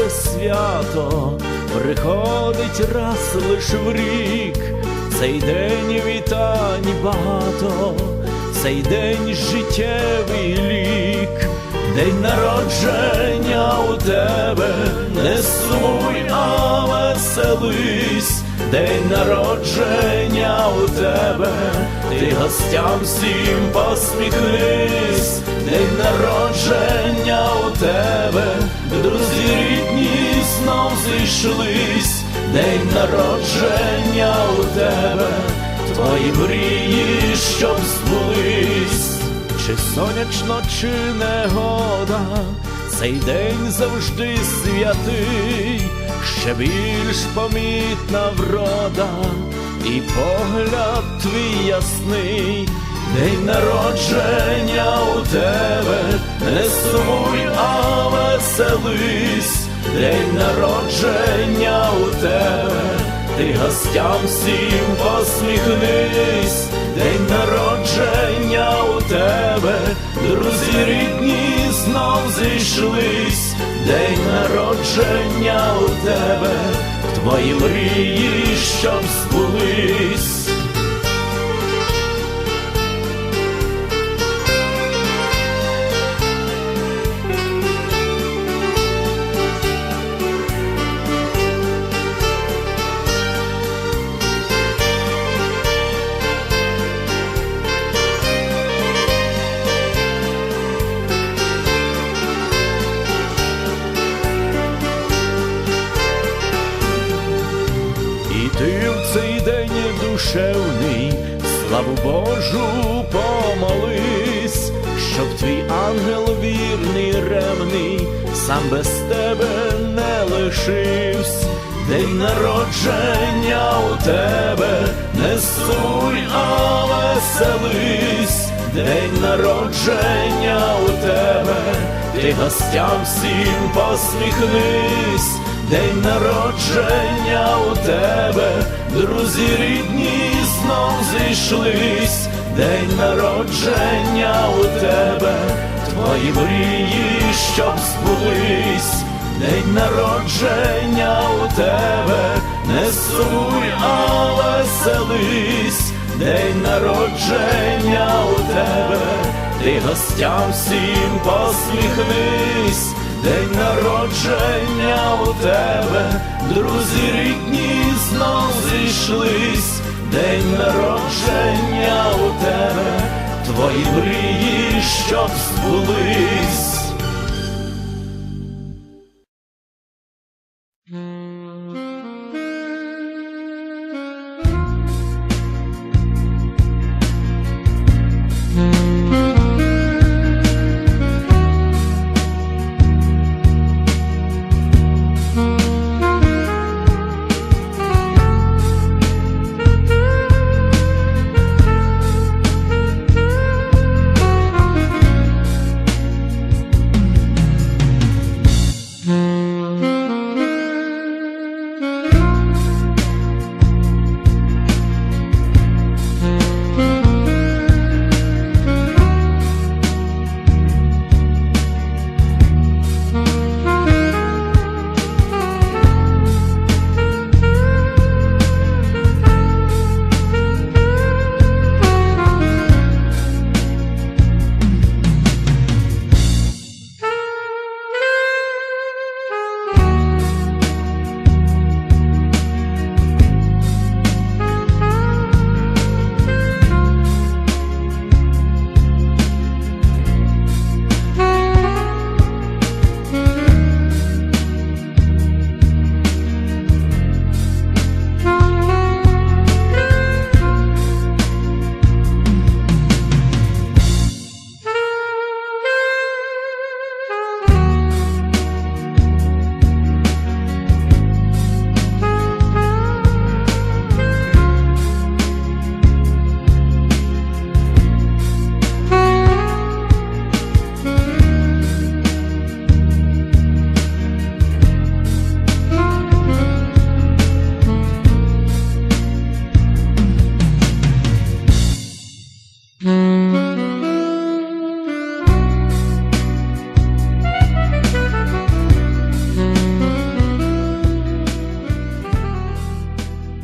це свято, приходить раз лиш в рік, цей день вітань багато, цей день життєвий лік, день народження у тебе, не сумуй, а веселись, день народження у тебе, ти гостям всім посміхнись, день народження у тебе, знов зійшлись, день народження у тебе, твої мрії, щоб збулись, чи сонячно, чи негода, цей день завжди святий, ще більш помітна врода, і погляд твій ясний, день народження у тебе, не сумуй, а веселись, день народження у тебе, ти гостям всім посміхнись, день народження у тебе, друзі рідні знов зійшлись, день народження у тебе, твої мрії, щоб збулись. Душевний, славу Божу помолись, щоб твій ангел вірний, ревний, сам без тебе не лишився. День народження у тебе, не суй, а веселись, день народження у тебе, ти гостям всім посміхнись, день народження у тебе, друзі рідні знов зійшлись, день народження у тебе, твої мрії, щоб збулись. День народження у тебе, не суй, а веселись, день народження у тебе, ти гостям всім посміхнись, день народження у тебе, друзі рідні знов зійшлись, день народження у тебе, твої мрії, щоб збулись.